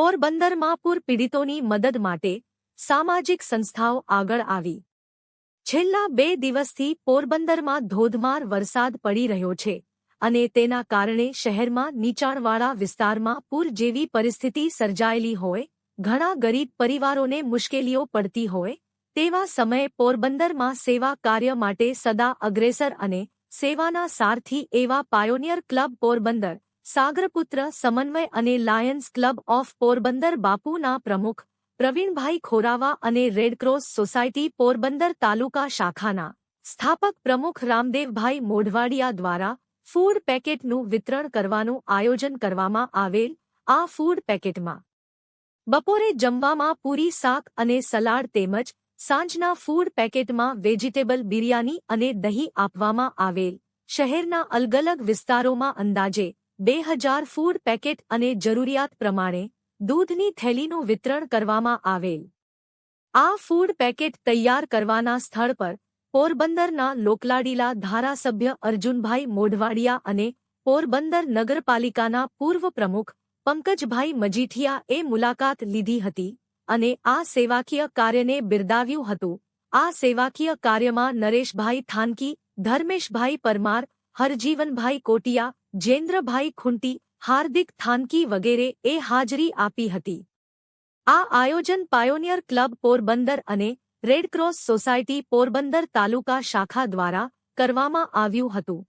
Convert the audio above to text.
પોરબંદરમાં પૂર પીડિતોની મદદ માટે સામાજિક સંસ્થાઓ આગળ આવી. છેલ્લા બે દિવસથી પોરબંદરમાં ધોધમાર વરસાદ પડી રહ્યો છે અને તેના કારણે શહેરમાં નીચાણવાળા વિસ્તારમાં પૂર જેવી પરિસ્થિતિ સર્જાયેલી હોય, ઘણા ગરીબ પરિવારોને મુશ્કેલીઓ પડતી હોય, તેવા સમયે પોરબંદરમાં સેવા કાર્ય માટે સદા અગ્રેસર અને સેવાના સારથી એવા પાયોનિયર ક્લબ પોરબંદર સાગરપુત્ર, સમન્વય અને લાયન્સ ક્લબ ઓફ પોરબંદર બાપુના પ્રમુખ, પ્રવીણભાઈ ખોરાવા અને રેડક્રોસ સોસાયટી પોરબંદર તાલુકા શાખાના સ્થાપક પ્રમુખ રામદેવભાઈ મોઢવાડિયા દ્વારા ફૂડ પેકેટનું વિતરણ કરવાનું આયોજન કરવામાં આવેલ આ ફૂડ પેકેટમાં બપોરે જમવામાં પૂરી શાક અને સલાડ તેમજ સાંજના ફૂડ પેકેટમાં વેજીટેબલ બિરયાની અને દહીં આપવામાં આવેલ. શહેરના અલગ અલગ વિસ્તારોમાં અંદાજે બે હજાર ફૂડ પેકેટ અને જરૂરિયાત પ્રમાણે દૂધની થેલીનું વિતરણ કરવામાં આવેલ. આ ફૂડ પેકેટ તૈયાર કરવાના સ્થળ પર પોરબંદરના લોકલાડીલા ધારાસભ્ય અર્જુનભાઈ મોઢવાડિયા અને પોરબંદર નગરપાલિકાના પૂર્વ પ્રમુખ પંકજભાઈ મજીઠિયા એ મુલાકાત લીધી હતી અને આ સેવાકીય કાર્યને બિરદાવ્યું હતું. આ સેવાકીય કાર્યમાં નરેશભાઈ થાનકી, ધર્મેશભાઈ પરમાર, હરજીવનભાઈ કોટિયા જેન્દ્રભાઈ ખુંટી, હાર્દિક થાનકી વગેરે એ હાજરી આપી હતી. આ આયોજન પાયોનિયર ક્લબ પોરબંદર અને રેડક્રોસ સોસાયટી પોરબંદર તાલુકા શાખા દ્વારા કરવામાં આવ્યું હતું.